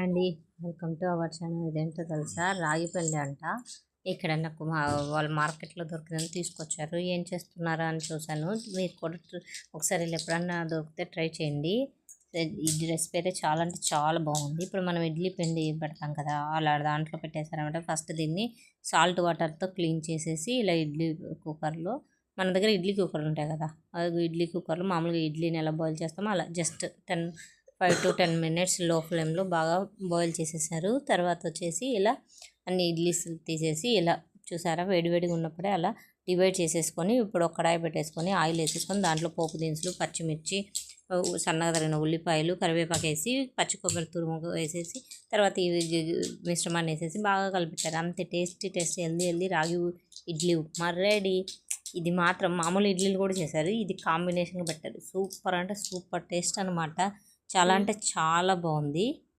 అండి. Welcome to our channel. ఇదేంటో తెలుసా? రాగి పెళ్ళి అంట. ఇక్కడ నాకు మా వాళ్ళు మార్కెట్లో దొరికిందని తీసుకొచ్చారు. ఏం చేస్తున్నారా అని చూశాను. మీరు కూడా ఒకసారి ఎప్పుడన్నా దొరికితే ట్రై చేయండి. ఈ రెసిపీ అయితే చాలా అంటే చాలా బాగుంది. ఇప్పుడు మనం ఇడ్లీ పిండి పెడతాం కదా అలా దాంట్లో పెట్టేశారనమాట. ఫస్ట్ దీన్ని సాల్ట్ వాటర్తో క్లీన్ చేసేసి ఇలా ఇడ్లీ కుక్కర్లో మన దగ్గర ఇడ్లీ కుక్కర్లు ఉంటాయి కదా అది ఇడ్లీ కుక్కర్లో మామూలుగా ఇడ్లీని ఎలా బాయిల్ చేస్తామో అలా just ten five to ten మినిట్స్లో ఫ్లేమ్లో బాగా బాయిల్ చేసేసారు. తర్వాత వచ్చేసి ఇలా అన్ని ఇడ్లీస్ తీసేసి ఇలా చూసారా వేడివేడిగా ఉన్నప్పుడే అలా డివైడ్ చేసేసుకొని ఇప్పుడు ఒక కడాయి పెట్టేసుకొని ఆయిల్ వేసేసుకొని దాంట్లో పోపు దినుసులు పచ్చిమిర్చి సన్నగా తరిగిన ఉల్లిపాయలు కరివేపాకు వేసి పచ్చి కొబ్బరి తురుము వేసేసి తర్వాత ఇవి ఈ మిశ్రమాన్ని వేసేసి బాగా కలిపెట్టారు. అంతే టేస్టీ టేస్టీ హెల్దీ హెల్దీ రాగి ఇడ్లీ ఉప్మా రెడీ. ఇది మాత్రం మామూలు ఇడ్లీలు కూడా చేశారు. ఇది కాంబినేషన్గా పెట్టారు. సూపర్ అంటే సూపర్ టేస్ట్ అనమాట చాలా అంటే చాలా బాగుంది